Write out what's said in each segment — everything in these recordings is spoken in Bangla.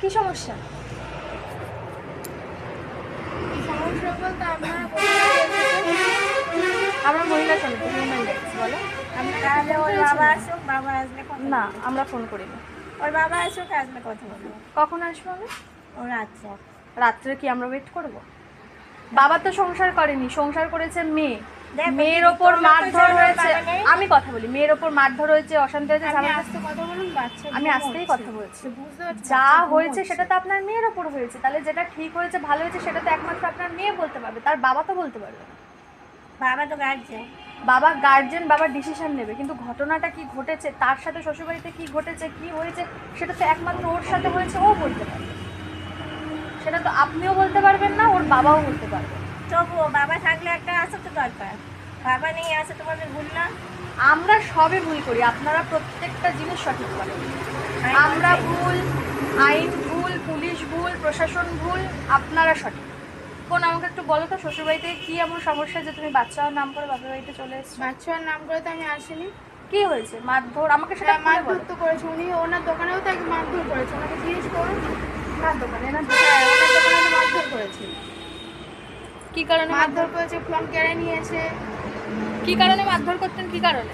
কি সমস্যা? আমরা মহিলা সমিতি হিউম্যান রাইটস বলো। ওর বাবা আসলে না আমরা ফোন ওর বাবা আসুক আসলে কথা বলব। কখন আসব আমি? আচ্ছা রাত্রে। কি আমরা ওয়েট করব? বাবা তো সংসার করেনি সংসার করেছে মেয়ে। মেয়ের ওপর মারধর হয়েছে। আমি কথা বলি মেয়ের ওপর মারধর হয়েছে অশান্তি হয়েছে আমি। আস্তেই কথা বলছি। বুঝতে যা হয়েছে সেটা তো আপনার মেয়ের ওপর হয়েছে। তাহলে যেটা ঠিক হয়েছে ভালো হয়েছে সেটা তো একমাত্র আপনার মেয়ে বলতে পারবে। তার বাবা তো বলতে পারবে না। বাবা তো গার্জেন বাবা গার্জেন বাবার ডিসিশন নেবে। কিন্তু ঘটনাটা কি ঘটেছে তার সাথে শ্বশুরবাড়িতে কি ঘটেছে কি হয়েছে সেটা তো একমাত্র ওর সাথে হয়েছে ও বলতে পারবে। সেটা তো আপনিও বলতে পারবেন না ওর বাবাও বলতে পারবে। তবুও বাবা থাকলে একটা আসা তো দরকার। বাবা নেই আসে তোমাদের ভুল না? আমরা সবে ভুল করি আপনারা প্রত্যেকটা জিনিস সঠিক করেন। আমরা ভুল আইন ভুল পুলিশ ভুল প্রশাসন ভুল আপনারা সঠিক। কোন আমাকে একটু বলো তো শ্বশুরবাড়িতে কি এমন সমস্যা যে তুমি বাচ্চার নাম করে বাপের বাড়িতে চলে এসছো? বাচ্চার নাম করে তো আমি আসিনি। কি হয়েছে? মারধর? আমাকে সেটা খুলে মারধর তো করেছে উনি ওনার দোকানেও তো এক মারধর করেছে। ওনাকে জিজ্ঞেস করুন কার দোকানে? না হ্যাঁ ওনার দোকানে মারধর করেছে। কি কারণে মারধর করেছে ফোন কেড়ে নিয়েছে। কি কারণে মারধর করতেন কি কারণে?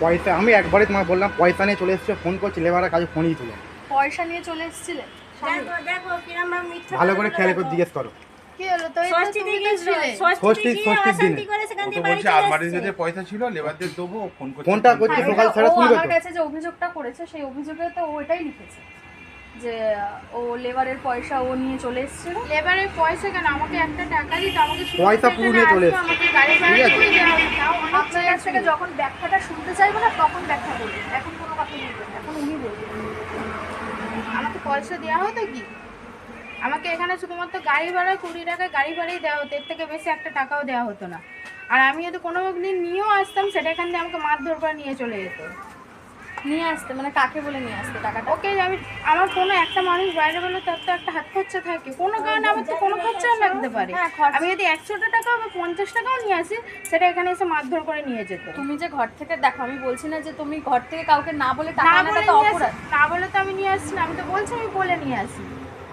পয়সা আমি একবারই তোমাকে বললাম পয়সা নিয়ে চলে এসছো ফোন করছি লেবারের কাছে ফোনই তুলে পয়সা নিয়ে চলে এসেছিলেন? দেখো দেখো কিরম মিথ্যা ভালো করে খেয়াল করে জিজ্ঞেস করো। কি হলো তো ষষ্ঠী তুমি থেকে তো ছিলে। ষষ্ঠী- ষষ্ঠী ষষ্ঠীর দিনে। অশান্তি করে সেখান থেকে বলছে আলমারির এসছে। পয়সা ছিল লেবারদের দেবো ফোন করছে ফোনটা করছে সকাল ছাড়া আমার কাছে যে অভিযোগটা করেছে সেই অভিযোগে তো ও এটাই লিখেছে। যে ও লেবারের পয়সা ও নিয়ে চলে এসেছিল। লেবারের পয়সা কেন? আমাকে একটা টাকা দিত আমাকে পয়সা পুরো নিয়ে চলে আসতো, আমাকে গাড়ি ভাড়া ঠিক আছে? দিয়ে দেওয়া তাও আপনার কাছ থেকে যখন ব্যাখ্যাটা শুনতে চাইব না তখন ব্যাখ্যা করবেন এখন কোনো কথা বলবেন এখন উনি বলবেন আমাকে পয়সা দেওয়া হতো কি? আমাকে এখানে শুধুমাত্র গাড়ি ভাড়া কুড়ি টাকা গাড়ি ভাড়াই দেওয়া হতো এর থেকে বেশি একটা টাকাও দেওয়া হতো না। আর আমি যদি কোনো দিন নিয়েও আসতাম সেটা এখান থেকে আমাকে মারধর করে নিয়ে চলে যেত। নিয়ে আসতে মানে কাকে বলে নিয়ে আসতে টাকাটা? ওকে আমি আমার কোনো একটা মানুষ বাইরে বলে তার তো একটা হাত খরচা থাকে। কোনো কারণে আমার তো কোনো খরচাও লাগতে পারে। হ্যাঁ, আমি যদি একশোটা টাকা বা পঞ্চাশ টাকাও নিয়ে আসি সেটা এখানে এসে মারধর করে নিয়ে যেত। তুমি যে ঘর থেকে দেখো আমি বলছি না যে তুমি ঘর থেকে কাউকে না বলে টাকা না বলে তো আমি নিয়ে আসছি না আমি তো বলছি আমি বলে নিয়ে আসি।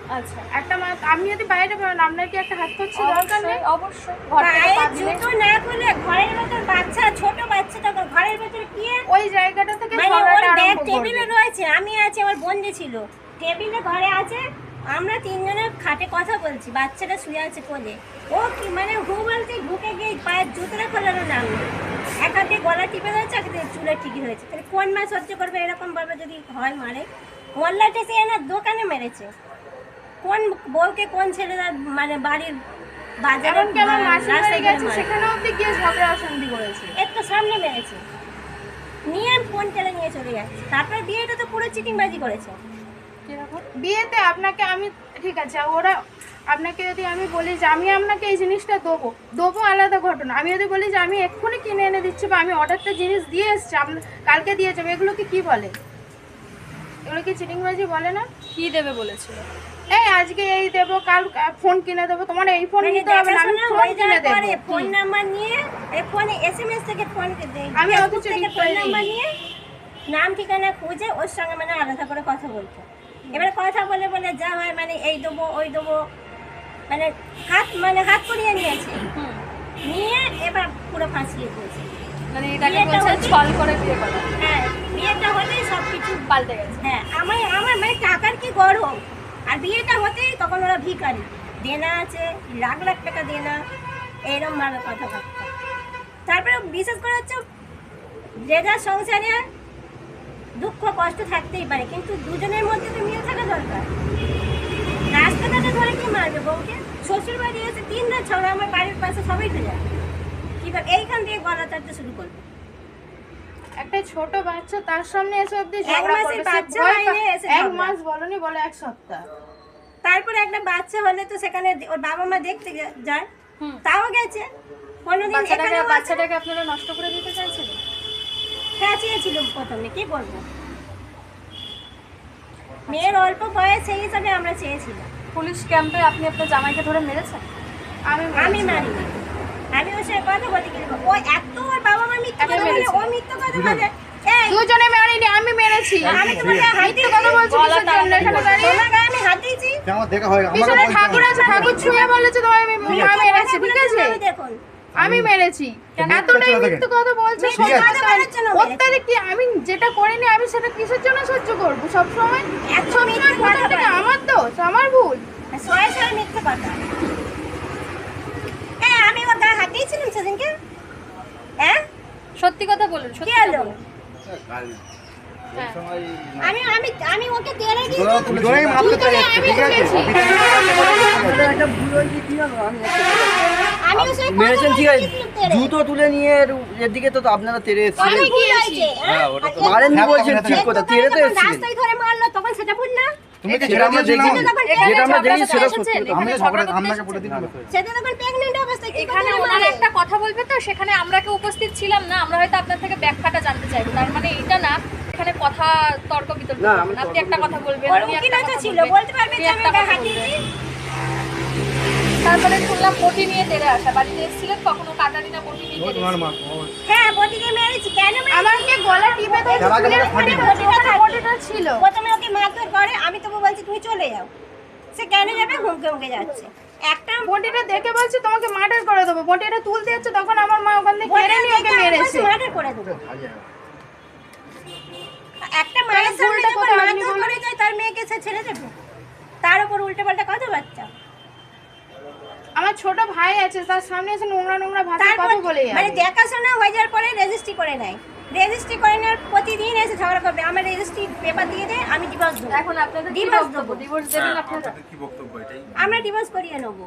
আচ্ছা একটা আমি যদি বাইরে বেরোন আপনার কি একটা হাত খরচা দরকার নেই? অবশ্যই। দিলে জুতো না খুলে ঘরের ভেতর বাচ্চা ছোট বাচ্চাটা ঘরের ভেতর কি ওই জায়গাটা থেকে মানে ব্যাগ টেবিলে রয়েছে আমি আছি আমার বন্ধু ছিল। টেবিলে ঘরে আছে আমরা তিনজনে খাটে কথা বলছি বাচ্চাটা শুয়ে আছে কোলে। ও কি মানে হু বলতে ঢুকে গিয়ে পায়ের জুতোটা খোলানো নাম এক হাতে গলা টিপে ধরেছে এক হাতে চুলে ঠিকই হয়েছে তাহলে কোন মা সহ্য করবে? এরকম ভাবে যদি হয় মারে মোল্লাটা সে এনার দোকানে মেরেছে। কোন বউকে কোন ছেলেরা মানে বাড়ির বাজারে। সেখানে গিয়ে ঝগড়া অশান্তি করেছে। এর তো সামনে মেরেছে। নিয়ে ফোন টেলে নিয়ে চলে যাচ্ছে। তারপরে বিয়েটা তো পুরো চিটিংবাজি করেছে। বিয়েতে আপনাকে আমি ঠিক আছে ওরা আপনাকে যদি আমি বলি যে আমি আপনাকে এই জিনিসটা দেবো দেবো আলাদা ঘটনা। আমি যদি বলি যে আমি এক্ষুনি কিনে এনে দিচ্ছি বা আমি অর্ডারটা জিনিস দিয়ে এসছি আপনি কালকে দিয়ে যাবে এগুলোকে কি বলে? এগুলো কি চিটিংবাজি বলে না? কি দেবে বলেছিল? এই আজকে এই দেবো কাল ফোন কিনে দেবো তোমার এই ফোন মানে নিতে হবে না আমি ফোন কিনে দেবো। ফোন নাম্বার নিয়ে এই ফোনে এসএমএস থেকে ফোন আমি অত থেকে চিনি ফোন নাম্বার নিয়ে নাম ঠিকানা খুঁজে ওর সঙ্গে মানে আলাদা করে কথা বলতো। এবার কথা বলে বলে যা হয় মানে এই দেবো ওই দেবো মানে হাত মানে হাত করিয়ে নিয়েছে। নিয়ে এবার পুরো ফাঁসিয়ে দিয়েছে মানে এটাকে বলছে ছল করে বিয়ে করা। হ্যাঁ বিয়েটা হলেই সব কিছু পাল্টে গেছে। হ্যাঁ আমার আমার মানে টাকার কি গরম? আর বিয়েটা হতেই তখন ওরা ভিখারি। দেনা আছে লাখ লাখ টাকা দেনা এইরকম ভাবে কথাবার্তা। তারপরে বিশেষ করে হচ্ছে যে যার সংসারে দুঃখ কষ্ট থাকতেই পারে কিন্তু দুজনের মধ্যে তো মিলে থাকা দরকার। রাস্তাটাতে ধরে কি মারবে বউকে? শ্বশুর বাড়ি এসে তিন রাত ছড়া আমার বাড়ির পাশে সবাই তো যায় কি করে এইখান থেকে গলা চাটতে শুরু করবে। একটা ছোট বাচ্চা তার সামনে এসে অব্দি এক মাসের বাচ্চা এক মাস বলনি বলে এক সপ্তাহ। তারপরে একটা বাচ্চা হলে তো সেখানে ওর বাবা মা দেখতে যায়। তাও গেছে। কোনোদিন বাচ্চাটাকে আপনারা নষ্ট করে দিতে চাইছিলেন হ্যাঁ প্রথমে। কি বলব? মেয়ের অল্প বয়স সেই হিসাবে আমরা চেয়েছিলাম। পুলিশ ক্যাম্পে আপনি আপনার জামাইকে ধরে মেরেছেন? আমি আমি। মানি আমি ওর সাথে কথা বলতে গেলে ও এত ওর বাবা মা মিথ্যে কথা বলে ও মিথ্যে কথা বলে। দুজনে মারিনি আমি মেরেছি। আমি তোমাকে হাত কথা বলছি কিসের জন্য? এখানে দাঁড়িয়ে আমি হাত দিয়েছি। আমার দেখা হয় আমাকে পিছনে ঠাকুর আছে ঠাকুর ছুঁয়ে বলেছে তোমায় আমি মেরেছি ঠিক আছে? আমি দেখুন। আমি মেরেছি। এতটাই মিথ্যে কথা বলছে। অত্যাধিক কি আমি যেটা করিনি আমি সেটা কিসের জন্য সহ্য করব? সবসময় আমার দোষ আমার ভুল। সয়ে সয়ে মিথ্যে কথা। হ্যাঁ আমি ওর গায়ে হাত দিয়েছিলাম সেদিনকে? হ্যাঁ সত্যি কথা বলুন সত্যি কথা বলুন। আমি আমি আমি ওকে তেলে দিয়ে দুজনেই মারতে চাই ঠিক আছে? আমি ওর সাথে মেরেছেন ঠিক আছে। জুতো তুলে নিয়ে এর দিকে তো আপনারা তেরে এসেছিলেন। হয়েছে। হ্যাঁ? মারেননি হ্যাঁ, বলছেন ঠিক কথা তো যখন এসেছিলেন। রাস্তায় ধরে মারলো তখন সেটা ভুল না? তুমি কি ছেড়ে আমরা দেখি যেটা আমরা দেখি সেটা সত্যি। আমি ঝগড়া আপনাকে বলে। দিলাম প্রেগনেন্ট অবস্থায় কি? এখানে ওনার একটা কথা বলবে তো? সেখানে আমরা কেউ উপস্থিত ছিলাম না। আমরা হয়তো আপনার থেকে ব্যাখ্যাটা জানতে চাইব। তার মানে এটা না এখানে কথা তর্ক বিতর্ক না, আপনি একটা কথা বলবেন ছিল। বলতে পারবে যে আমি তারপরে শুনলাম বটি নিয়ে তেড়ে আসা। বাড়িতে এসেছিলেন কখনো? কাটারি না বটি নিয়ে তেড়ে হ্যাঁ মেরেছি। কেন আমাকে গলা টিপে ধরে তার আগে স্কুলের আমাকে ওখানে ফাটিয়ে ওখানে বটিটা ছিল। প্রথমে ওকে মারধর করে আমি তবু বলছি তুমি চলে যাও। সে কেন যাবে? হুমকে হুমকে যাচ্ছে। একটা বটিটা দেখে বলছে তোমাকে মার্ডার করে দেবো। বটিটা তুলতে যাচ্ছে তখন আমার মা ওখান থেকে কেড়ে নিয়ে ওকে মেরেছে। মার্ডার করে দেবো। একটা মায়ের সামনে যখন মারধর করে যায় তার মেয়েকে সে ছেড়ে দেবে। তার উপর উল্টো পাল্টা কথা বাচ্চা। আমার ছোট ভাই আছে তার সামনে এসে নোংরা নোংরা ভাষা কথা বলে মানে দেখাশোনা হয়ে যাওয়ার পরে রেজিস্ট্রি করে নেয়। রেজিস্ট্রি করে নেওয়ার প্রতিদিন এসে ঝগড়া করবে। আমার রেজিস্ট্রি পেপার দিয়ে দেয় আমি ডিভোর্স দেবো। এখন আপনাদের Divorce দেবো। ডিভোর্স দেবেন হ্যাঁ, আপনারা? আপনাদের কি বক্তব্য এটাই? আমরা ডিভোর্স করিয়ে নেব।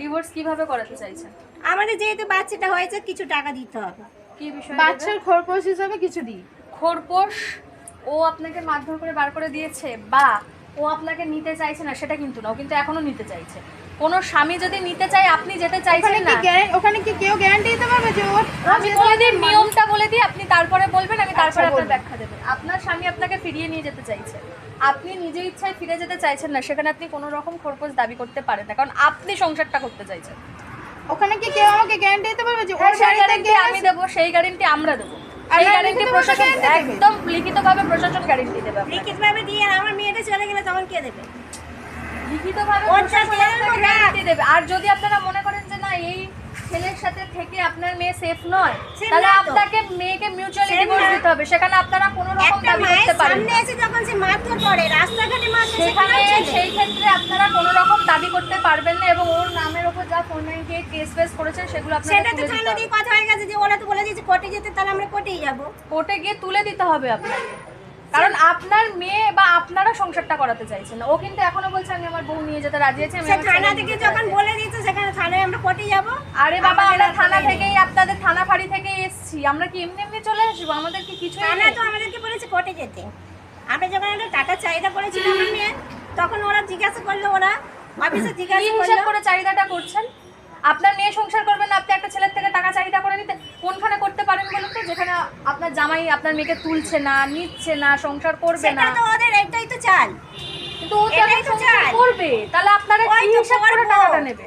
ডিভোর্স কীভাবে করাতে চাইছেন? আমাদের যেহেতু বাচ্চাটা হয়েছে কিছু টাকা দিতে হবে। কি বিষয় বাচ্চার খোরপোশ হিসাবে কিছু দিই। খোরপোশ ও আপনাকে মারধর করে বার করে দিয়েছে বা ও আপনাকে নিতে চাইছে না সেটা কিন্তু না। ও কিন্তু এখনও নিতে চাইছে। কোনো স্বামী যদি নিতে চায় আপনি যেতে চাইছেন কি না। ওখানে কি কেউ গ্যারান্টি দিতে পারবে যে ওর আমি বলে দিই নিয়মটা বলে দিই আপনি তারপরে বলবেন আমি তারপরে আচ্ছা, আপনার ব্যাখ্যা দেবেন আপনার স্বামী আপনাকে ফিরিয়ে নিয়ে যেতে চাইছে। আপনি নিজে ইচ্ছায় ফিরে যেতে চাইছেন না সেখানে আপনি কোনো রকম খোরপোশ দাবি করতে পারেন না কারণ আপনি সংসারটা করতে চাইছেন। ওখানে কি কেউ আমাকে গ্যারান্টি দিতে পারবে যে ওর গ্যারান্টি আমি দেবো সেই গ্যারান্টি আমরা দেবো। না গ্যারান্টি প্রশাসন দেবে? একদম লিখিতভাবে প্রশাসন গ্যারান্টি দেবে লিখিতভাবে দিয়ে আমার মেয়েটা চলে গেলে তখন কে দেবে? লিখিতভাবে দেবে। আর যদি আপনারা মনে করেন যে না এই ছেলের সাথে থেকে আপনার মেয়ে সেফ নয় তাহলে আপনাকে মেয়েকে মিউচুয়ালি ডিভোর্স দিতে হবে। সেখানে আপনারা কোনো রকম দাবি করতে পারেন সামনে এসে যখন সে মারধর করে রাস্তাঘাটে মারধর সেখানে সেখানে সেই ক্ষেত্রে আপনারা কোনো রকম দাবি করতে পারবেন না এবং ওর নামের ওপর যা ফোন নাইনটি কেস ফেস করেছেন সেগুলো আপনারা সেটা তো দিয়ে কথা হয়ে গেছে যে ওরা তো বলে দিয়েছে কোর্টে যেতে তাহলে আমরা কোর্টেই যাব। কোর্টে গিয়ে তুলে দিতে হবে আপনাকে। কারণ আপনার মেয়ে বা আপনারা সংসারটা করাতে চাইছেন ও কিন্তু এখনও বলছে আমি আমার বউ নিয়ে যেতে রাজি আছি আমি থানা থেকে যখন বলে দিয়েছে সেখানে থানায় আমরা কোর্টে যাব। আরে বাবা আমরা থানা থেকেই আপনাদের থানা ফাঁড়ি থেকে এসেছি। আমরা কি এমনি এমনি চলে আসব? আমাদের কি কিছু থানা তো আমাদেরকে বলেছে কোর্টে যেতে। আমরা যখন একটা টাকা চাহিদা করেছিলাম আমার মেয়ে তখন ওরা জিজ্ঞাসা করল ওরা অফিসে জিজ্ঞাসা করল। করে চাহিদাটা করছেন? আপনার মেয়ে সংসার করবেন না আপনি একটা ছেলের থেকে টাকা চাহিদা করে নিতে কোনখানে করতে পারেন বলুন তো? যেখানে আপনার জামাই আপনার মেয়েকে তুলছে না নিচ্ছে না সংসার করবে সেটা না। তো ওদের এটাই তো চাল। কিন্তু ও তাহলে সংসার করবে। তাহলে আপনারা ওই কি হিসাব করে টাকাটা নেবে।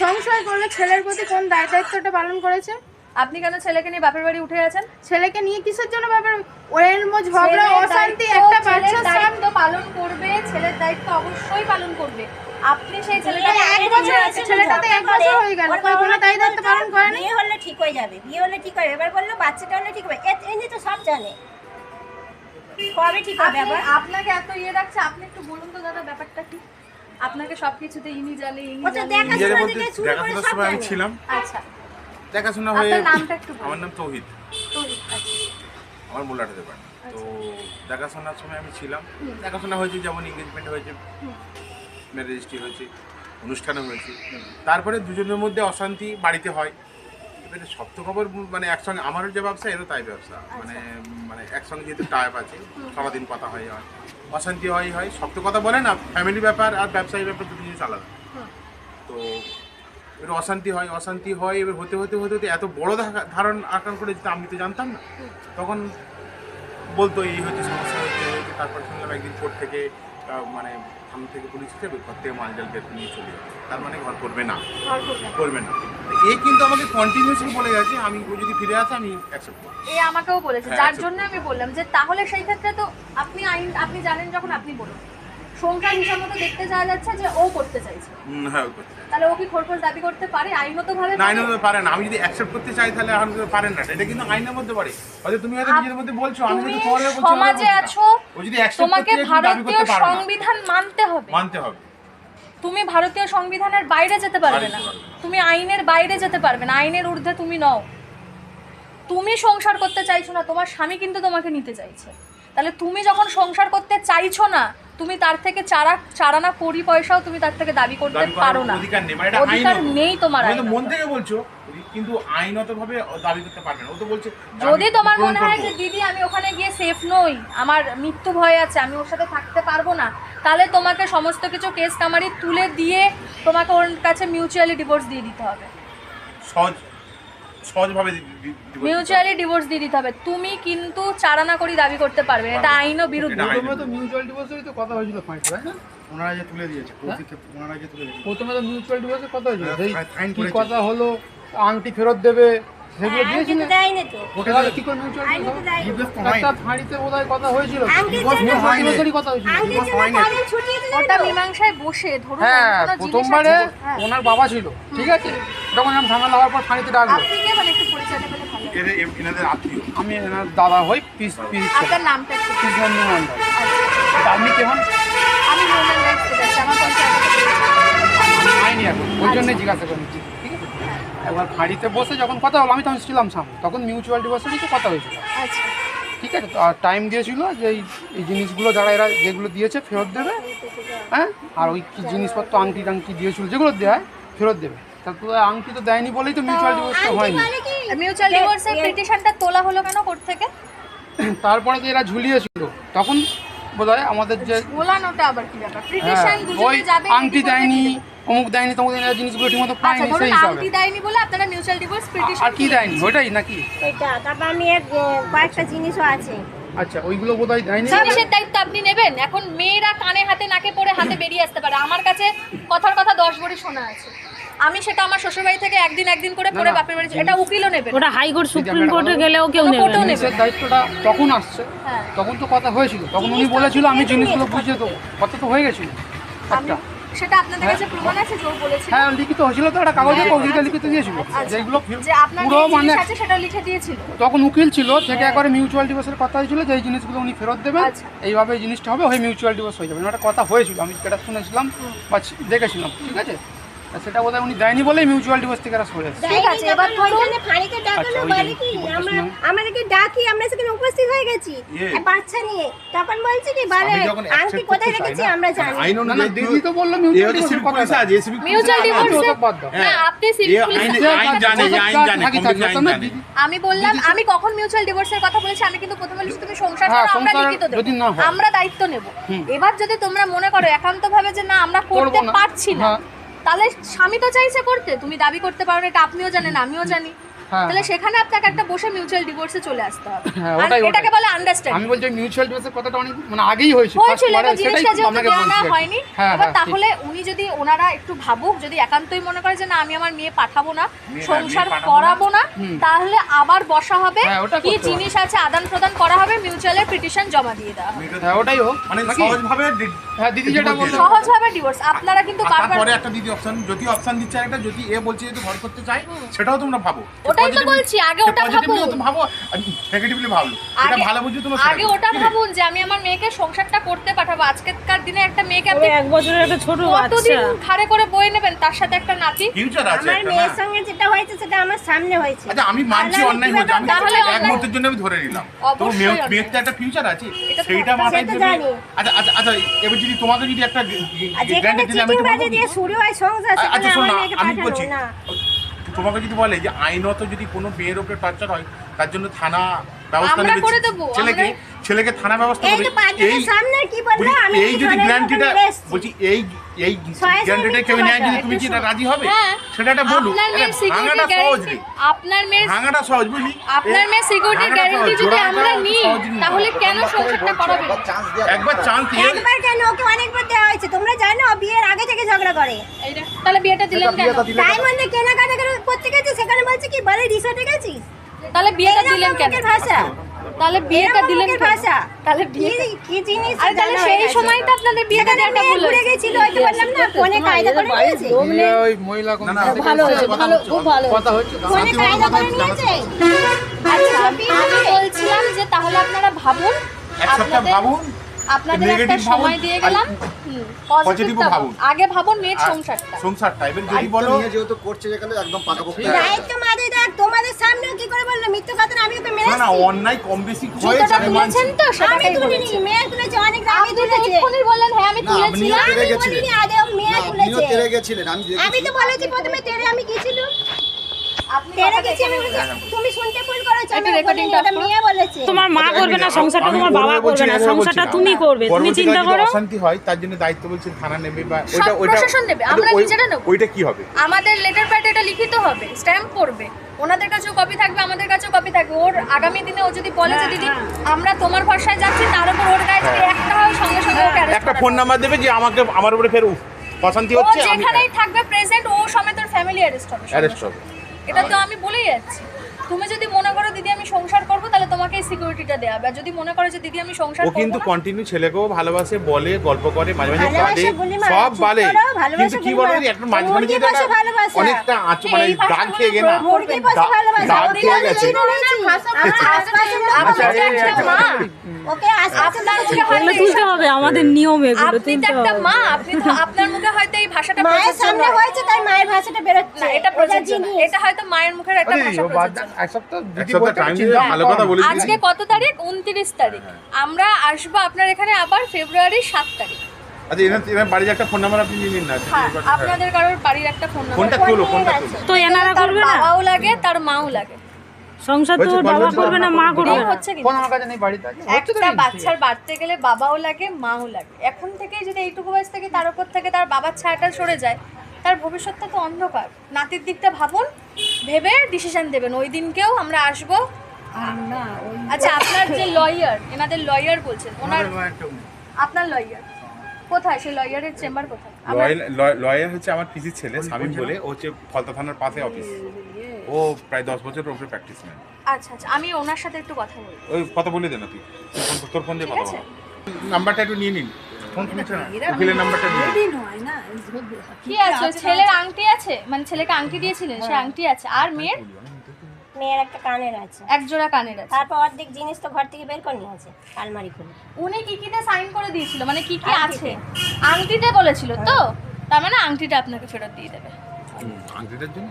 সংসার করলে ছেলের প্রতি কোন দায় দায়িত্বটা পালন করেছে? আপনি কেন ছেলেকে নিয়ে বাপের বাড়ি উঠে আছেন? ছেলেকে নিয়ে কিসের জন্য ব্যাপার ওর মধ্যে ঝগড়া অশান্তি একটা সামনে দায়িত্ব পালন করবে ছেলের দায়িত্ব অবশ্যই পালন করবে। আপনি সেই ছেলেটাকে ছেলেটা এক বছর আছে আছে, ছেলেটা তো এক বছর হয়ে গেল কই কোনো দায় দায়িত্ব পালন করেনি? বিয়ে হলে ঠিক হয়ে যাবে বিয়ে হলে ঠিক হবে এবার বলল বাচ্চাটা হলে ঠিক হবে। এ- এমনি তো সব জানে। কবে ঠিক হবে আবার। আপনাকে এত ইয়ে রাখছে আপনি একটু বলুন তো দাদা ব্যাপারটা কি? আপনাকে সবকিছুতে ইনি জানে ইনি জানে করে দেখাশোনার সময় আমি ছিলাম। আচ্ছা। দেখাশোনা আপনার হয়ে নামটা একটু বলুন। আমার নাম তৌহিদ। তৈরি, আচ্ছা। আমার মোল্লাটাতে পারে তো দেখাশোনার সময় আমি ছিলাম। দেখাশোনা হয়েছে যেমন এঙ্গেজমেন্ট হয়েছে ম্যারেজ রেজিস্ট্রি হয়েছে অনুষ্ঠানও হয়েছে। তারপরে দুজনের মধ্যে অশান্তি বাড়িতে হয়। এবারে সপ্ত খবর মানে একসঙ্গে আমারও যে ব্যবসা এরও তাই ব্যবসা। মানে মানে একসঙ্গে যেহেতু টাইপ আছে সারাদিন কথা হয় হয়। অশান্তি হয় হয়। সপ্ত কথা বলে না ফ্যামিলি ব্যাপার আর ব্যবসায়ী ব্যাপার দুটো জিনিস আলাদা। তো এবার অশান্তি হয় অশান্তি হয় এবার হতে হতে হতে হতে এত বড় ধারণ আকার করে যেতে আমি তো জানতাম না। তখন বলতো এই হচ্ছে সমস্যা হচ্ছে তারপর শুনলাম একদিন কোর্ট থেকে মানে থানা থেকে পুলিশ এসে ঘর থেকে মাল জাল বের নিয়ে চলে যাবে। তার মানে ঘর করবে না। করবে না। এ কিন্তু আমাকে কন্টিনিউসলি বলে গেছে আমি ও যদি ফিরে আসে আমি অ্যাকসেপ্ট করব। এ আমাকেও বলেছে। হ্যাঁ, যার। জন্য আমি বললাম যে তাহলে সেই ক্ষেত্রে তো আপনি আইন আপনি জানেন যখন আপনি বলুন। সংখ্যার হিসাব মতো দেখতে যাওয়া যাচ্ছে যে ও করতে চাইছে। হ্যাঁ। তাহলে ও কি খোরপোশ দাবি করতে পারে? আইনত ভাবে না আইনের মধ্যে পারেন আমি যদি অ্যাকসেপ্ট করতে চাই তাহলে এখন তো পারেন না। এটা কিন্তু আইনের মধ্যে পারে হয়তো তুমি হয়তো নিজের মধ্যে বলছো আমি কিন্তু হয়ে বলছি, সমাজে আছো। ও যদি অ্যাকসেপ্ট তোমাকে ভারতীয় পারো না। সংবিধান মানতে হবে। মানতে হবে। তুমি ভারতীয় সংবিধানের বাইরে যেতে পারবে না। তুমি আইনের বাইরে যেতে পারবে না। আইনের ঊর্ধ্বে তুমি নও। তুমি সংসার করতে চাইছো না তোমার স্বামী কিন্তু তোমাকে নিতে চাইছে। তাহলে তুমি যখন সংসার করতে চাইছো না তুমি তার থেকে চারা চারা না কড়ি পয়সাও তুমি তার থেকে দাবি করতে পারো না। অধিকার নেই মানে অধিকার নেই তোমার। মন থেকে বলছো কিন্তু আইনত ভাবে দাবি করতে পারবে না। ও তো বলছে যদি তোমার মনে হয় যে দিদি আমি ওখানে গিয়ে সেফ নই আমার মৃত্যু ভয় আছে আমি ওর সাথে থাকতে পারব না তাহলে তোমাকে সমস্ত কিছু কেস কামারি তুলে দিয়ে তোমাকে ওর কাছে মিউচুয়ালি ডিভোর্স দিয়ে দিতে হবে। সহজ। সহজভাবে। মিউচুয়ালি ডিভোর্স দিয়ে দিতে হবে। তুমি কিন্তু চারানা করি দাবি করতে পারবে এটা আইনও ও বিরুদ্ধে প্রথমে তো মিউচুয়াল ডিভোর্সেরই তো কথা হয়েছিল ফাইট তাই না? ওনারা যে তুলে দিয়েছে ওনারা যে তুলে দিয়েছে। প্রথমে তো মিউচুয়াল ডিভোর্সের কথা হয়েছিল। হ্যাঁ। কথা হলো? আংটি ফেরত দেবে সেগুলো দেয়নি তো। কি করে মিউচুয়াল ফাঁড়িতে বোধহয় কথা হয়েছিল। কথা হয়েছিল ওটা মীমাংসায় বসে ধরুন হ্যাঁ প্রথমবারে হ্যাঁ। ওনার বাবা ছিল ঠিক আছে? তখন আমি ঝামেলা হওয়ার পর ফাঁড়িতে আপনি কে মানে একটু হয়। আত্মীয়। আমি এনার দাদা হই পিস পিস আপনার নামটা একটু কৃষ্ণেন্দু মন্ডল আচ্ছা। আপনি কেমন আমি হিউম্যান রাইটস আমার পঞ্চায়েত আইনি এখন ওই জন্যই জিজ্ঞাসা করে নিচ্ছি ঠিক আছে একবার ফাঁড়িতে বসে যখন কথা হলো আমি তখন ছিলাম সামনে। তখন মিউচুয়াল ডিভোর্সেরই তো কথা হয়েছিল। আচ্ছা। ঠিক আছে? আর টাইম দিয়েছিল যে এই জিনিসগুলো যারা এরা যেগুলো দিয়েছে ফেরত দেবে হ্যাঁ? আর ওই কি জিনিসপত্র আংটি টাংটি দিয়েছিল যেগুলো দেয় ফেরত দেবে। তারপরে আংটি তো দেয়নি বলেই তো মিউচুয়াল ডিভোর্সটা হয়নি। মিউচুয়াল ডিভোর্সের পিটিশনটা তোলা হলো কেন কোর্ট থেকে? তারপরে তো এরা ঝুলিয়েছিল। তখন বোধহয় আমাদের যে মোলানোটা আবার কি ব্যাপার? হ্যাঁ, পিটিশন দুজনে যাবে আংটি দেয়নি অমুক দেয়নি তমুক দেয়নি জিনিসগুলো ঠিকমতো আচ্ছা পায়নি সেই হিসাবে। দেয়নি বলে আপনারা মিউচুয়াল ডিভোর্স পিটিশন আর কি দেয়নি? ওইটাই নাকি? এটা তারপর আমি এক কয়েকটা জিনিসও আছে। আচ্ছা ওইগুলো বোধহয় দেয়নি? জিনিসের দায়িত্ব আপনি নেবেন। এখন মেয়েরা কানে হাতে নাকে পড়ে হাতে বেরিয়ে আসতে পারে। আমার কাছে কথার কথা দশ বড়ি শোনা আছে। আমি সেটা আমার শ্বশুরবাড়ি থেকে একদিন একদিন করে পড়ে না, বাপের বাড়ি এটা উকিলও নেবে। ওটা হাইকোর্ট সুপ্রিম কোর্টে গেলেও কেউ নেবে কোর্টেও নেবে দায়িত্বটা তখন আসছে। হ্যাঁ। তখন তো কথা হয়েছিল। তখন উনি বলেছিল আমি জিনিসগুলো বুঝিয়ে দেবো। কথা তো হয়ে গেছিল। একটা সেটা আপনাদের কাছে প্রমাণ আছে যে ও বলেছিল হ্যাঁ লিখিত হয়েছিল তো একটা কাগজে কবিতা লিখিত দিয়েছিল। আচ্ছা, যেগুলো যে আপনার পুরো মানে আছে সেটা লিখে দিয়েছিল? তখন উকিল ছিল থেকে একবারে মিউচুয়াল ডিভোর্সের কথা হয়েছিল যে এই জিনিসগুলো উনি ফেরত দেবেন আচ্ছা। এইভাবে এই জিনিসটা হবে ওই মিউচুয়াল ডিভোর্স হয়ে যাবে। মানে একটা কথা হয়েছিল আমি যেটা শুনেছিলাম বা দেখেছিলাম ঠিক আছে? সেটা বোধহয় উনি দেয়নি বলেই মিউচুয়াল ডিভোর্স থেকে এরা সরে এসেছে। ঠিক আছে, এবার ওইখানে ডাকানো আচ্ছা, বলে কি? কি আমরা আমাদেরকে ডাকি আমরা সেখানে উপস্থিত হয়ে গেছি। ইয়ে। বাচ্চা নিয়ে। তখন বলছি কি বলে আংটি কোথায় রেখেছি আমরা জানি আইন না না দিদি তো বলল মিউচুয়াল হচ্ছে ডিভোর্সের কথা আছে সিভিল মিউচুয়াল ডিভোর্স না আপনি সিভিল আইন জানে আইন জানে। আমি বললাম আমি কখন মিউচুয়াল ডিভোর্সের কথা বলেছি আমি কিন্তু প্রথমে বলেছি তুমি সংসার হ্যাঁ, করো, আমরা সংসার লিখিত দেব। যদি না হয়। আমরা দায়িত্ব নেব। এবার যদি তোমরা মনে করো একান্তভাবে যে না আমরা করতে পারছি না হ্যাঁ। তাহলে স্বামী তো চাইছে করতে? তুমি দাবি করতে পারো না, এটা আপনিও জানেন, আমিও জানি। তাহলে হ্যাঁ। সেখানে আপনাকে একটা বসে মিউচুয়াল ডিভোর্সে চলে আসতে হবে। হ্যাঁ, আর এটাকে। বলে আমি বলছি মিউচুয়াল ডিভোর্সের কথাটা অনেক মানে আগেই হয়েছে হয়েছিল এবার জিনিসটা সেটাই যেহেতু আপনাকে দেওয়া বলছি হয়নি হ্যাঁ এবার হ্যাঁ তাহলে উনি যদি ওনারা একটু ভাবুক যদি একান্তই মনে করে যে না আমি আমার মেয়ে পাঠাবো না সংসার করাবো না তাহলে আবার বসা হবে হ্যাঁ, কি জিনিস আছে আদান প্রদান করা হবে মিউচুয়ালের পিটিশন জমা দিয়ে দেওয়া হবে। হ্যাঁ ওটাই হোক। মানে? সহজভাবে হ্যাঁ দিদি যেটা বলল। সহজভাবে ডিভোর্স আপনারা কিন্তু বারবার তারপরে একটা দিদি অপশন যদি অপশন দিচ্ছে একটা যদি এ বলছে যদি ঘর করতে চাই সেটাও তোমরা ভাবো। ওটাই তো বলছি, আগে ওটা ভাবুন। ভাবো নেগেটিভলি ভাবলো। এটা ভালো বুঝি তোমরা আগে ওটা ভাবুন যে আমি আমার মেয়েকে সংসারটা করতে পাঠাবো। আজকের দিনে একটা মেয়েকে আপনি এক বছরের একটা ছোট কতদিন বাচ্চা ঘাড়ে করে বয়ে নেবেন? তার সাথে একটা নাতি? ফিউচার আছে আমার মেয়ের সঙ্গে যেটা হয়েছে সেটা আমার সামনে হয়েছে। আচ্ছা আমি মানছি অন্যায় হয়েছে। আমি তাহলে এক মুহূর্তের জন্য আমি ধরে নিলাম। তো অবশ্যই মেয়ের তো একটা ফিউচার আছে। সেইটা মাথায় জানি। আচ্ছা আচ্ছা আচ্ছা এবার যদি তোমাকে যদি একটা যেখানে দিলে আমি তো বাজে দিয়ে শুরু হয় সংসার আচ্ছা শোন আমি বলছি না। তোমাকে যদি বলে যে আইনত যদি কোনো মেয়ের উপরে টর্চার হয় তার জন্য থানা ব্যবস্থা নেবে ছেলেকে ছেলেকে থানা ব্যবস্থা এই নেবে তো সামনে কি বলল? আমি এই যদি গ্যারান্টিটা বলছি এই এই গ্যারান্টিটা কেউ নেয় যদি তুমি কি একটু না রাজি হবে হ্যাঁ। সেটা একটা বলুন আপনার মেয়ের সিকিউরিটি ভাঙাটা সহজ গ্যারান্টি আপনার মেয়ের ভাঙাটা সহজ বুঝলি আপনার মেয়ের সিকিউরিটি গ্যারান্টি যদি আমরা নিই। তাহলে কেন সংসারটা করাবে? একবার চান্স দিয়ে একবার কেন? ওকে অনেকবার দেওয়া হয়েছে। তোমরা জানো বিয়ের আগে থেকে ঝগড়া করে। এইটা। তাহলে বিয়েটা দিলেন কেন? তাই মধ্যে কেনাকাটা করে করতে গেছে সেখানে বলছে কি বলে রিসোর্টে গেছিস? তাহলে বিয়েটা দিলেন কেন? ভাষা। তাহলে বিয়েটা দিলেন কেন? ভাষা। তাহলে বিয়ে কি জিনিস আরে তাহলে সেই হয়ে গেছে। সময়টা আপনাদের বিয়েটা দেওয়াটা ভুল ঘুরে হয়েছে। গেছিল হয়তো বললাম না ফোনে কায়দা করে নিয়েছে। ওই মহিলা না না ভালো হয়েছে ভালো খুব ভালো কথা হচ্ছে ফোনে কায়দা করে নিয়েছে। আচ্ছা আমি বলছিলাম যে তাহলে আপনারা ভাবুন এক সপ্তাহ আপনাদের- ভাবুন। আপনাদের একটা সময় দিয়ে গেলাম। ও ভাবুন। আগে ভাবুন মেয়ের সংসারটা। সংসারটা। এবার যদি বলো যেহেতু করছে যেখানে একদম পাকাপোক্ত দায়িত্ব মাঝে দেখ তোমাদের সামনেও কি করে বলল? মিথ্যে কথা আমি ওকে মেরে না না অন্যায় কম বেশি হয়েছে আমি মানছি। তো আমি তুলিনি বলেছি মেয়ে তুলেছে অনেক তো তুলেছে। এক্ষুনি বললেন হ্যাঁ আমি তেরে আমি। বলিনি আগেও মেয়ে তুলেছে। তেরে গেছিলেন আমি আমি তো বলেছি প্রথমে তেরে আমি গেছিলাম। তোমার মা করবে না সংসারটা তোমার বাবা করবে না সংসারটা তুমি করবে তুমি চিন্তা করো। অশান্তি হয় তার জন্য দায়িত্ব বলছে থানা নেবে বা ওইটা ওইটা প্রশাসন নেবে, আমরা নিজেরা নেব। ওইটা কি হবে? আমাদের লেটার প্যাড এটা লিখিত হবে স্ট্যাম্প করবে ওনাদের কাছেও কপি থাকবে আমাদের কাছেও কপি থাকবে ওর আগামী দিনে ও যদি বলে যে দিদি আমরা তোমার ভরসায় যাচ্ছি তার উপর ওর গায়ে যদি একটা হয় সঙ্গে সঙ্গে একটা ফোন নাম্বার দেবে যে আমাকে আমার উপরে ফের অশান্তি হচ্ছে যেখানেই থাকবে প্রেজেন্ট ও সমেত ওর ফ্যামিলি অ্যারেস্ট হবে অ্যারেস্ট হবে। এটা তো আমি বলেই যাচ্ছি। তুমি যদি মনে করো দিদি আমি সংসার করব তাহলে তোমাকে এই সিকিউরিটিটা দেওয়া হবে। আর যদি মনে করো যে দিদি আমি সংসার ও করব কিন্তু কন্টিনিউ ছেলেকেও ভালোবাসে বলে গল্প করে মাঝে মাঝে কাঁদে সব বলে কিন্তু কি বলি বলো একটা মাঝে মাঝে যেটা অনেকটা আঁচু মানে দাগ খেয়ে গে না? দাগ- খেয়ে গেছে। আমাদের নিয়ম এগুলো আপনি তো একটা মা আপনি তো আপনার মুখে হয়তো এই ভাষাটা মায়ের সামনে হয়েছে তাই মায়ের ভাষাটা বেরোচ্ছে। না এটা এটা হয়তো মায়ের মুখের একটা ভাষা আজকে কত তারিখ? উনত্রিশ তারিখ। আমরা আসব আপনার এখানে আবার ফেব্রুয়ারির সাত তারিখ। আচ্ছা হ্যাঁ আপনাদের কারোর বাড়ির একটা ফোন নাম্বার তুলো ফোনটা তুলো তো এনারা করবে না? বাবাও লাগে তার মাও লাগে। সংসার তো বাবা করবে না মা করবে হচ্ছে নেই বাড়িতে একটা বাচ্চার গেলে বাবাও লাগে মাও লাগে। এখন থেকে যদি এইটুকু বয়স থেকে তার উপর থেকে তার বাবার ছায়াটা সরে যায় তার ভবিষ্যৎটা তো অন্ধকার। নাতির দিকটা ভাবুন ভেবে ডিসিশন দেবেন। ওই দিনকেও আমরা আসব। আচ্ছা আপনার যে লয়ার এনাদের লয়ার বলছেন ওনার আপনার লয়ার কোথায়? সেই লয়ারের চেম্বার কোথায়? লয়ার হচ্ছে আমার পিসির ছেলে স্বামী বলে। ও হচ্ছে ফলতা থানার পাশে অফিস ও প্রায় দশ বছর প্র্যাকটিস আচ্ছা আচ্ছা আমি ওনার সাথে একটু কথা ওই কথা বলে দে না তুই তোর ফোন- দিয়ে ঠিক কথা বল। নাম্বারটা একটু নিয়ে নিন। ফোন শুনছে না উকিলের নাম্বারটা নিয়ে নিন। কি আছে? ছেলের আংটি আছে? মানে ছেলেকে আংটি দিয়েছিলেন সে আংটি আছে। আর মেয়ের? মেয়ের একটা কানের আছে। এক জোড়া কানের আছে। তারপর অর্ধেক জিনিস তো ঘর থেকে বের করে নিয়ে আছে আলমারি খুলে। উনি কি কিতে সাইন করে দিয়েছিল? মানে কি কি আছে? আংটিতে বলেছিল তো? তার মানে আংটিটা আপনাকে ফেরত দিয়ে দেবে। আংটিটার জন্য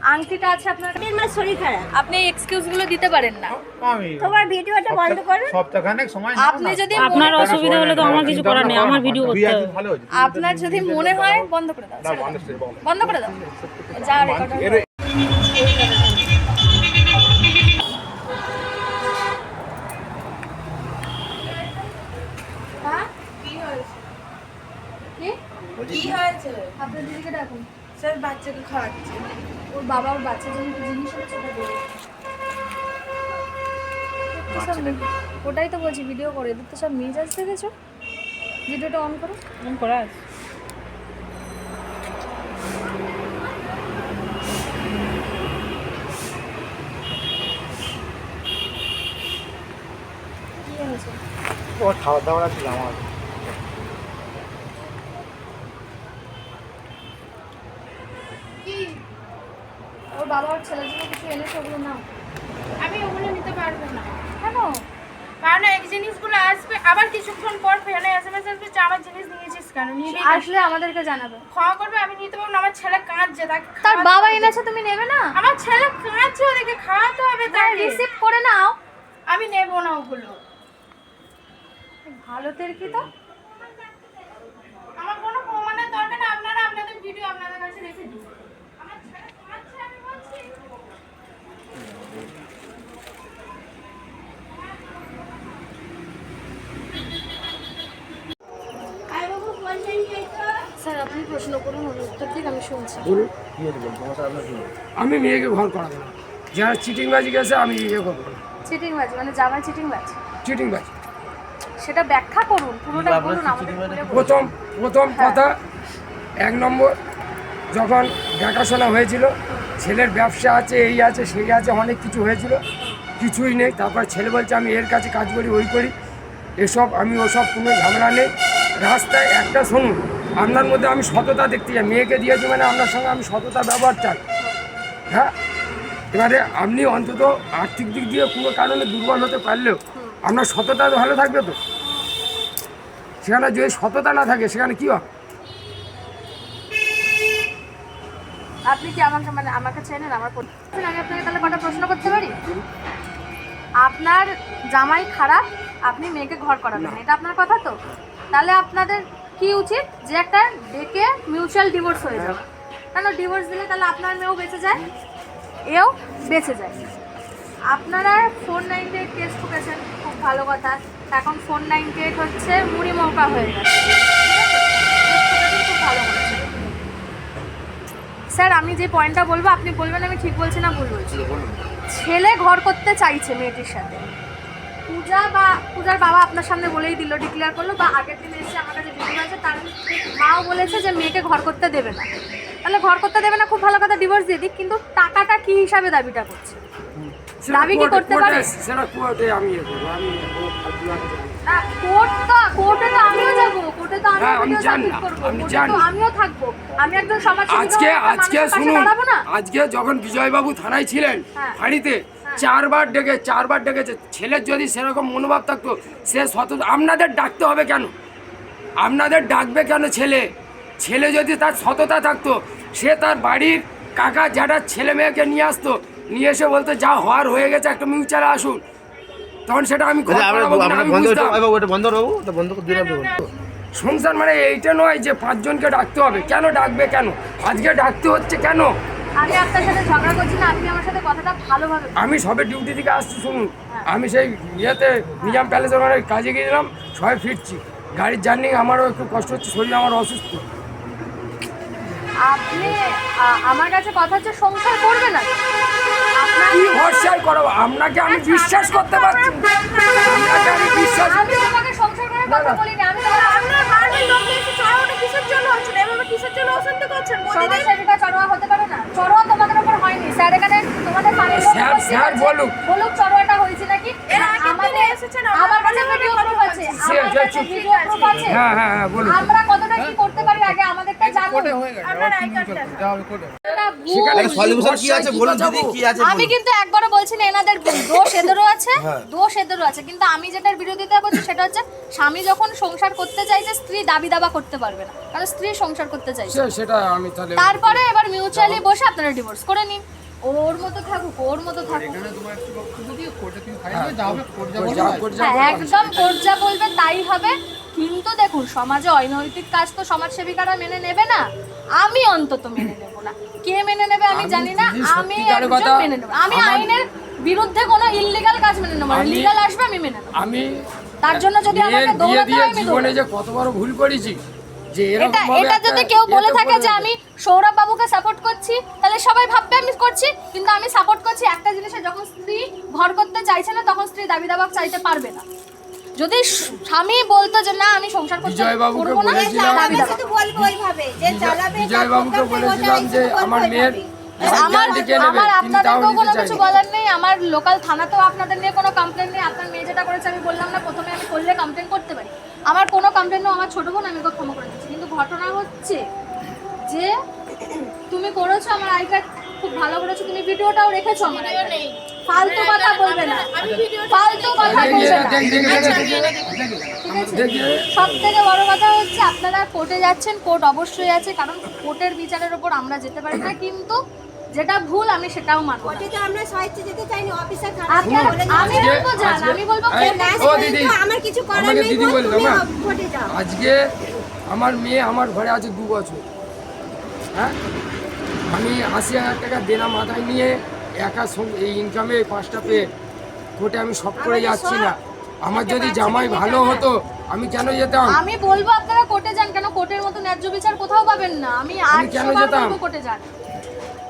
আংটিটা আছে আপনার? মার শরীর খারাপ। আপনি এক্সকিউজগুলো দিতে পারেন না। আমি তোমার ভিডিওটা বন্ধ করো সপ্তাহখানেক সময় আপনি যদি আপনার অসুবিধা হলে তো আমার কিছু করার নেই আমার ভিডিও করতে হবে। আপনার যদি মনে হয় বন্ধ করে দাও বন্ধ করে দাও। যা রেকর্ড এর- কি? হয়েছে? আপনার দিদিকে ডাকুন। স্যার বাচ্চাকে খাওয়াচ্ছে। বাবা ওর বাচ্চার জন্য কি জিনিস দেবে ওটাই তো বলছি ভিডিও করে। এদের তো সব মেজাজ দেখেছ? ভিডিওটা অন করো। অন করা আছে। খাওয়া দাওয়া ছিল আমার কি ওর বাবা ওর আমি ওগুলো নিতে পারব না। কেন? কারণ এই জিনিসগুলো আসবে আবার কিছুক্ষণ পর ফেলে এস এম এস আসবে যে আমার জিনিস নিয়েছিস কেন? নিবি না। আসলে আমাদেরকে জানাবে। খাওয়া করবে আমি নিতে পারব না আমার ছেলে কাঁদছে তাকে তার বাবা এনেছে তুমি নেবে না? আমার ছেলে কাঁদছে ওদেরকে খাওয়াতে হবে তাই রিসিভ করে নাও। আমি নেব না ওগুলো। ভালো তের কি তো আমার কোনো প্রমাণের দরকার নেই আপনারা আপনাদের ভিডিও আপনাদের কাছে রেখে দিন আমার ছেলে কাঁদছে আমি বলছি আরে বাবু বলছেন কি তো স্যার আপনি প্রশ্ন করুন ওর উত্তর দিক আমি শুনছি। আমি মেয়েকে ঘর করাবো না। যারা চিটিংবাজি গেছে আমি ইয়ে করব না। চিটিং বাজ মানে জামাই চিটিং বাজ চিটিংবাজি। সেটা ব্যাখ্যা করুন পুরোটা বলুন আমাদের। প্রথম প্রথম কথা এক নম্বর যখন দেখাশোনা হয়েছিল ছেলের ব্যবসা আছে এই আছে সেই আছে অনেক কিছু হয়েছিল কিছুই নেই। তারপর ছেলে বলছে আমি এর কাছে কাজ করি ওই করি। এসব আমি ওসব কোনো ঝামেলা নেই। রাস্তায় একটা শুনুন আপনার মধ্যে আমি সততা দেখতে চাই। মেয়েকে দিয়েছি মানে আপনার সঙ্গে আমি সততা ব্যবহার চাই। হ্যাঁ? এবারে আপনি অন্তত আর্থিক দিক দিয়ে কোনো কারণে দুর্বল হতে পারলেও আপনার সততা ভালো থাকবে তো? সেখানে যদি সততা না থাকে সেখানে কী হবে? আপনি কি আমাকে মানে আমাকে চেনেন আমার আমি আপনাকে তাহলে কটা প্রশ্ন করতে পারি? আপনার জামাই খারাপ আপনি মেয়েকে ঘর করাবেন এটা আপনার কথা তো? তাহলে আপনাদের কি উচিত? যে একটা ডেকে মিউচুয়াল ডিভোর্স হয়ে যাবে। কেন ডিভোর্স দিলে তাহলে আপনার মেয়েও বেঁচে যায়? এও বেঁচে যায়। আপনারা ফোর নাইনটি এইট কেস ঠুকেছেন খুব ভালো কথা। এখন ফোর নাইনটি এইট হচ্ছে মুড়ি মৌকা হয়ে গেছে। খুব ভালো করেছেন স্যার আমি যে পয়েন্টটা বলব আপনি বলবেন আমি ঠিক বলছি না ভুল বলছি। ছেলে ঘর করতে চাইছে মেয়েটির সাথে। পূজা বা পূজার বাবা আপনার সামনে বলেই দিল ডিক্লেয়ার করল বা আগের দিন এসে আমার কাছে ভিডিও আছে তার মাও বলেছে যে মেয়েকে ঘর করতে দেবে না তাহলে ঘর করতে দেবে না খুব ভালো কথা ডিভোর্স দিয়ে দিক কিন্তু টাকাটা কি হিসাবে দাবিটা করছে দাবি কি করতে পারে? সেটা কোর্টে আমি কোর্ট তো কোর্টে তো আমিও যাব কোর্টে তো হ্যাঁ, আমি আমিও জানি সাবমিট না, করব আমি জানি। আমিও থাকব আমি একজন সমাজ আজকে আজকে শুনুন আজকে যখন বিজয়বাবু থানায় ছিলেন হ্যাঁ। ফাঁড়িতে চারবার ডেকে চারবার ডেকেছে। ছেলের যদি সেরকম মনোভাব থাকতো সে শত আপনাদের ডাকতে হবে কেন? আপনাদের ডাকবে কেন ছেলে? ছেলে যদি তার সততা থাকতো সে তার বাড়ির কাকা জ্যাঠার ছেলে মেয়েকে নিয়ে আসতো নিয়ে এসে বলতো যা হওয়ার হয়ে গেছে একটা মিউচারে আসুন। তখন সেটা আমি বুঝতাম। সংসার মানে এইটা নয় যে পাঁচজনকে ডাকতে হবে। কেন ডাকবে কেন? আজকে ডাকতে হচ্ছে কেন? আমি আপনার সাথে ঝগড়া করছি না আপনি আমার সাথে কথাটা ভালোভাবে আমি সবে ডিউটি থেকে আসছি শুনুন। আমি সেই ইয়েতে নিজাম প্যালেসের ওখানে কাজে গিয়েছিলাম সবাই ফিরছি। গাড়ির জার্নি আমারও একটু কষ্ট হচ্ছে শরীর আমার অসুস্থ। আপনি আমার কাছে কথা হচ্ছে সংসার করবে না। কি ভরসায় করাবো আপনাকে আমি বিশ্বাস করতে পারছি। আপনাকে আমি বিশ্বাস আমি তোমাকে সংসার করার কথা বলিনি আমি তোমার আপনার লোক এসে চড়াওটা কিসের জন্য হচ্ছে না? এভাবে কিসের জন্য অশান্তি করছেন? সমাজ সেবিকা চড়োয়া হতে পারে না। চড়োয়া তোমাদের উপর হয়নি। স্যার এখানে তোমাদের বাড়ির লোক স্যার- স্যার বলুক। বলুক চড়োয়াটা হয়েছে নাকি? এর আগের আমাদের এসেছেন, আমার কাছে ভিডিও প্রুফ আছে। আমার কাছে ভিডিও প্রুফ আছে। হ্যাঁ হ্যাঁ হ্যাঁ বলুন। আমরা কতটা কি করতে পারি আগে আমাদেরটা জানো আপনার আই কার্ডটা এটা ভুল। সেখানে সলিউশন কি আছে বলুন দিদি কি আছে আমি কিন্তু একবারও বলছি না এনাদের দোষ এদেরও আছে দোষ এদেরও আছে। কিন্তু আমি যেটার বিরোধিতা করছি সেটা হচ্ছে স্বামী যখন সংসার করতে চাইছে স্ত্রী দাবি দাবা করতে পারবে না কারণ স্ত্রী সংসার করতে চাইছে সেটা আমি তাহলে তারপরে এবার মিউচুয়ালি বসে আপনারা ডিভোর্স করে নিন। ওর মতো থাকুক ওর মতো থাকুক। যা করছে হ্যাঁ একদম কোর্ট যা বলবে তাই হবে। কিন্তু দেখুন সমাজে অনৈতিক কাজ তো সমাজসেবিকারা মেনে নেবে না। আমি অন্তত মেনে নেব না। কে মেনে নেবে আমি জানি না। আমি একজন মেনে নেব আমি আইনের বিরুদ্ধে কোনো ইললিগাল কাজ মেনে নেব না। লিগাল আসবে আমি মেনে নেব। আমি তার জন্য যদি আমাকে দৌড়াতে হয় আমি জীবনে যে কত বড় ভুল করেছি যে এরকম এটা এটা যদি কেউ বলে থাকে যে আমি সৌরভ বাবুকে সাপোর্ট করছি তাহলে সবাই ভাববে আমি করছি কিন্তু আমি সাপোর্ট করছি একটা জিনিসে। যখন স্ত্রী ঘর করতে চাইছে না তখন স্ত্রী দাবি দাবা চাইতে পারবে না। যদি স্বামী বলতো যে না আমি সংসার করতে করব না বিজয় বাবুকে বলেছিলাম যে আমার মেয়ের আমার আমার আপনাদেরকেও কোনো কিছু বলার নেই। আমার লোকাল থানাতেও আপনাদের নিয়ে কোনো কমপ্লেন নেই। আপনার মেয়ে যেটা করেছে আমি বললাম না প্রথমে আমি করলে কমপ্লেন করতে পারি। আমার কোনো কমপ্লেন নেই আমার ছোট বোন আমি ওকে ক্ষমা করে দিচ্ছি। কিন্তু ঘটনা হচ্ছে যে তুমি করেছ আমার আই কার্ড খুব ভালো করেছ তুমি ভিডিওটাও রেখেছো আমার ফালতু কথা বলবে না। ফালতু কথা বলবে না। দেখি, দেখি, দেখি, দেখি, ঠিক আছে। দেখি। সব থেকে বড় কথা হচ্ছে আপনারা কোর্টে যাচ্ছেন কোর্ট অবশ্যই আছে কারণ কোর্টের বিচারের উপর আমরা যেতে পারি না কিন্তু যেটা ভুল আমি সেটাও মানবো আমরা যেতে চাইনি অফিসার আমি বলব আমি বলব আমার কিছু করার নেই দিদি আজকে আমার মেয়ে আমার ঘরে আছে দু বছর। হ্যাঁ? আমি আশি হাজার টাকা দেনা মাথায় নিয়ে একা এই ইনকামে পাঁচটা পেয়ে কোর্টে আমি সব করে যাচ্ছি না। আমার যদি জামাই ভালো হতো আমি কেন যেতাম? আমি বলব আপনারা কোর্টে যান কেন কোর্টের মতো ন্যায্য বিচার কোথাও পাবেন না। আমি আর কেন যেতাম? কোর্টে যান।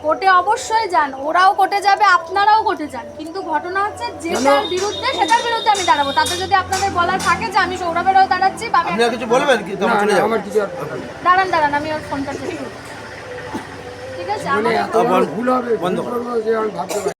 কোর্টে অবশ্যই যান। ওরাও কোর্টে যাবে আপনারাও কোর্টে যান। কিন্তু ঘটনা হচ্ছে যেটার বিরুদ্ধে সেটার বিরুদ্ধে আমি দাঁড়াবো। তাতে যদি আপনাদের বলার থাকে যে আমি সৌরভেরও দাঁড়াচ্ছি বা আমি আপনি কিছু বলবেন। দাঁড়ান দাঁড়ান আমি ওর ফোনটা ঠিক আছে আমার ভুল হবে বন্ধ ভুল